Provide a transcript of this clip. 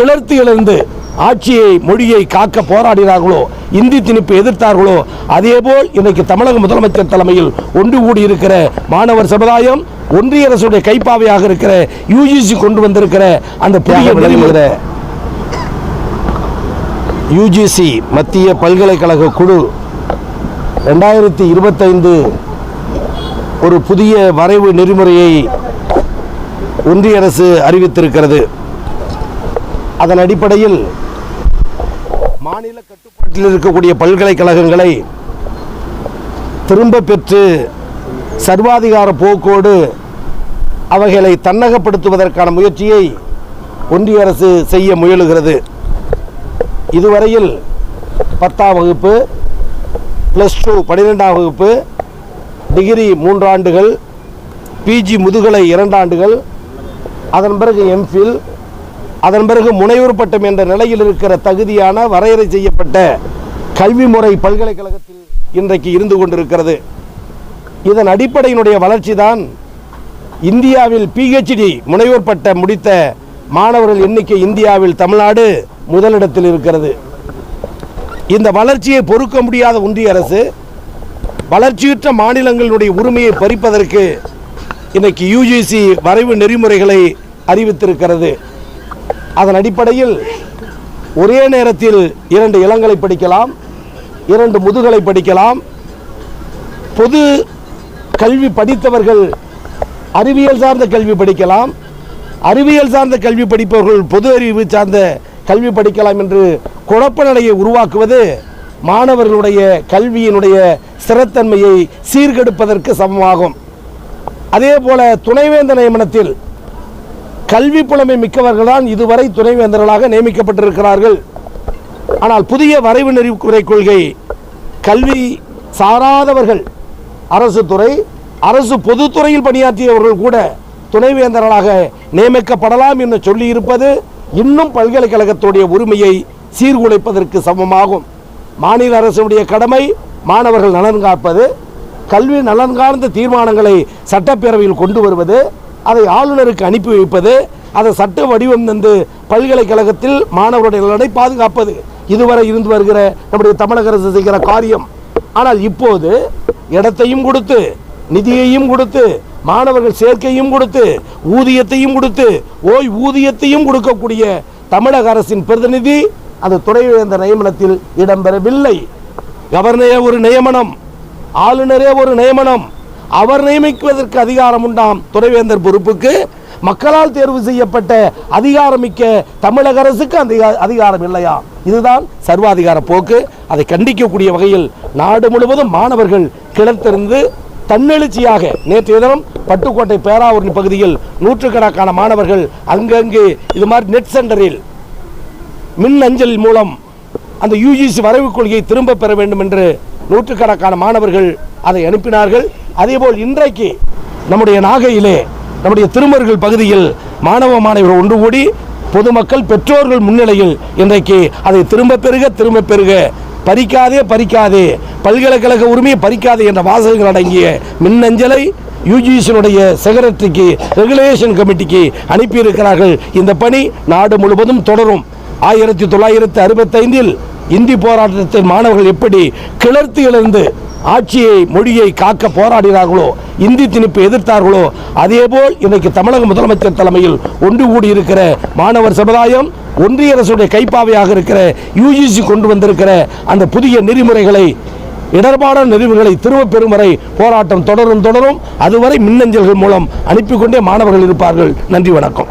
கிளர்த்து எழுந்து ஆட்சியை மொழியை காக்க போராடினார்களோ இந்தி திணிப்பு எதிர்த்தார்களோ அதேபோல் இன்றைக்கு தமிழக முதலமைச்சர் தலைமையில் ஒன்று கூடி இருக்கிற மாணவர் சமுதாயம் ஒன்றிய அரசுடைய கைப்பாவையாக இருக்கிற யூஜிசி கொண்டு வந்திருக்கிற அந்த புதிய நெறிமுறை யூஜிசி மத்திய பல்கலைக்கழக குழு ரெண்டாயிரத்தி இருபத்தைந்து ஒரு புதிய வரைவு நெறிமுறையை ஒன்றிய அரசு அறிவித்திருக்கிறது. அதன் அடிப்படையில் மாநில கட்டுப்பாட்டில் இருக்கக்கூடிய பல்கலைக்கழகங்களை திரும்ப பெற்று சர்வாதிகார போக்கோடு அவைகளை தன்னகப்படுத்துவதற்கான முயற்சியை ஒன்றிய அரசு செய்ய முயலுகிறது. இதுவரையில் பத்தாம் வகுப்பு ப்ளஸ் டூ பன்னிரெண்டாம் வகுப்பு டிகிரி மூன்றாண்டுகள் பிஜி முதுகலை இரண்டாண்டுகள் அதன் பிறகு எம்ஃபில் அதன் பிறகு முனைவர் பட்டம் என்ற நிலையில் இருக்கிற தகுதியான வரையறை செய்யப்பட்ட கல்வி முறை பல்கலைக்கழகத்தில் இன்றைக்கு இருந்து கொண்டிருக்கிறது. இதன் அடிப்படையினுடைய வளர்ச்சி தான் இந்தியாவில் பிஹெச்டி முனைவர் பட்டம் முடித்த மாணவர்கள் எண்ணிக்கை இந்தியாவில் தமிழ்நாடு முதலிடத்தில் இருக்கிறது. இந்த வளர்ச்சியை பொறுக்க முடியாத ஒன்றிய அரசு வளர்ச்சியுற்ற மாநிலங்களுடைய உரிமையை பறிப்பதற்கு இன்னைக்கு யூஜிசி வரைவு நெறிமுறைகளை அறிவித்திருக்கிறது. அதன் அடிப்படையில் ஒரே நேரத்தில் இரண்டு இளங்களை படிக்கலாம் இரண்டு முதுகலை படிக்கலாம். பொது கல்வி படித்தவர்கள் அறிவியல் சார்ந்த கல்வி படிக்கலாம். அறிவியல் சார்ந்த கல்வி படிப்பவர்கள் பொது அறிவு சார்ந்த கல்வி படிக்கலாம் என்று குழப்ப நிலையை உருவாக்குவது மாணவர்களுடைய கல்வியினுடைய ஸ்திரத்தன்மையை சீர்கெடுப்பதற்கு சமமாகும். அதே போல துணைவேந்த நியமனத்தில் கல்வி புலமை மிக்கவர்கள் தான் இதுவரை துணைவேந்தர்களாக நியமிக்கப்பட்டிருக்கிறார்கள். ஆனால் புதிய வரைவு நெறிமுறை கொள்கை கல்வி சாராதவர்கள் அரசு துறை அரசு பொதுத்துறையில் பணியாற்றியவர்கள் கூட துணைவேந்தர்களாக நியமிக்கப்படலாம் என்று சொல்லியிருப்பது இன்னும் பல்கலைக்கழகத்துடைய உரிமையை சீர்குலைப்பதற்கு சமமாகும். மாநில அரசுடைய கடமை மாணவர்கள் நலன் காப்பது கல்வி நலன் கார்ந்த தீர்மானங்களை சட்டப்பேரவையில் கொண்டு வருவது அதை ஆளுநருக்கு அனுப்பி வைப்பது அதை சட்ட வடிவம் தந்து பல்கலைக்கழகத்தில் மாணவருடைய நலனை பாதுகாப்பது. இதுவரை இருந்து வருகிற நம்முடைய தமிழக அரசு செய்கிற காரியம். ஆனால் இப்போது இடத்தையும் கொடுத்து நிதியையும் கொடுத்து மாணவர்கள் சேர்க்கையும் கொடுத்து ஊதியத்தையும் கொடுத்து ஓய் ஊதியத்தையும் கொடுக்கக்கூடிய தமிழக அரசின் பிரதிநிதி அந்த துணைவேந்தர் நியமனத்தில் இடம்பெறவில்லை. கவர்னரே ஒரு நியமனம் ஆளுநரே ஒரு நியமனம் அவர் நியமிக்குவதற்கு அதிகாரம் உண்டாம். துறைவேந்தர் பொறுப்புக்கு மக்களால் தேர்வு செய்யப்பட்ட அதிகாரமிக்க தமிழக அரசுக்கு அந்த அதிகாரம் இல்லையா? இதுதான் சர்வாதிகார போக்கு. அதை கண்டிக்கக்கூடிய வகையில் நாடு முழுவதும் மாணவர்கள் கிளர்த்திருந்து தன்னெழுச்சியாக நேற்றைய தினம் பட்டுக்கோட்டை பேராவூரணி பகுதியில் நூற்றுக்கணக்கான மாணவர்கள் அங்கங்கு இது மாதிரி நெட் சென்டரில் மின் அஞ்சல் மூலம் அந்த யூஜிசி வரைவு கொள்கையை திரும்ப பெற வேண்டும் என்று நூற்றுக்கணக்கான மாணவர்கள் அதை அனுப்பினார்கள். அதேபோல் இன்றைக்கு நம்முடைய நாகையிலே நம்முடைய திருமருகள் பகுதியில் மாணவ மாணவர்கள் ஒன்று கூடி பொதுமக்கள் பெற்றோர்கள் முன்னிலையில் இன்றைக்கு அதை திரும்ப பெறுக திரும்ப பெறுக. பறிக்காதே பறிக்காதே. பல்கலைக்கழக உரிமையை பறிக்காதே என்ற வாசகங்கள் அடங்கிய மின்னஞ்சலை யூஜிசியினுடைய செக்ரட்டரிக்கு ரெகுலேஷன் கமிட்டிக்கு அனுப்பியிருக்கிறார்கள். இந்த பணி நாடு முழுவதும் தொடரும். ஆயிரத்தி தொள்ளாயிரத்தி அறுபத்தைந்தில் இந்தி போராட்டத்தில் மாணவர்கள் எப்படி கிளர்த்தியிலிருந்து ஆட்சியை மொழியை காக்க போராடினார்களோ இந்தி திணிப்பு எதிர்த்தார்களோ அதேபோல் இன்றைக்கு தமிழக முதலமைச்சர் தலைமையில் ஒன்று கூடி இருக்கிற மாணவர் சமுதாயம் ஒன்றிய அரசுடைய கைப்பாவையாக இருக்கிற யூஜிசி கொண்டு வந்திருக்கிற அந்த புதிய நெறிமுறைகளை இடர்பாடான நெறிவுகளை திரும்ப பெறும் வரை போராட்டம் தொடரும் தொடரும். அதுவரை மின்னஞ்சல்கள் மூலம் அனுப்பி கொண்டே மாணவர்கள் இருப்பார்கள். நன்றி வணக்கம்.